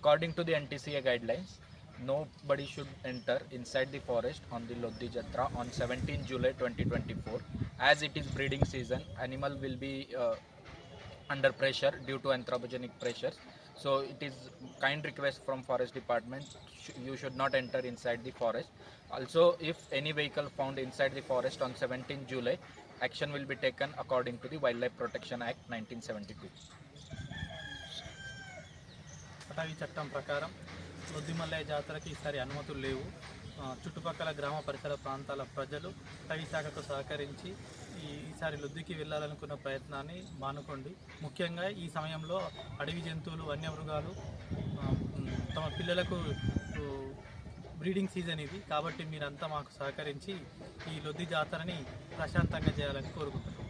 according to the NTCA guidelines, nobody should enter inside the forest on the Loddi Jatra on 17 July 2024. As it is breeding season, animal will be uh, under pressure due to anthropogenic pressures. So it is kind request from forest department, sh- you should not enter inside the forest. Also, if any vehicle found inside the forest on 17 July, action will be taken according to the Wildlife Protection Act 1972. అటవీ చట్టం ప్రకారం రొద్దిమల్లయ్య జాతరకి ఈసారి అనుమతులు లేవు. చుట్టుపక్కల గ్రామ పరిసర ప్రాంతాల ప్రజలు అటవీ శాఖకు సహకరించి ఈ ఈసారి లొద్దికి వెళ్ళాలనుకున్న ప్రయత్నాన్ని మానుకోండి. ముఖ్యంగా ఈ సమయంలో అడవి జంతువులు వన్యమృగాలు తమ పిల్లలకు బ్రీడింగ్ సీజన్ ఇది. కాబట్టి మీరంతా మాకు సహకరించి ఈ లొద్ది జాతరని ప్రశాంతంగా చేయాలని కోరుకుంటున్నాం.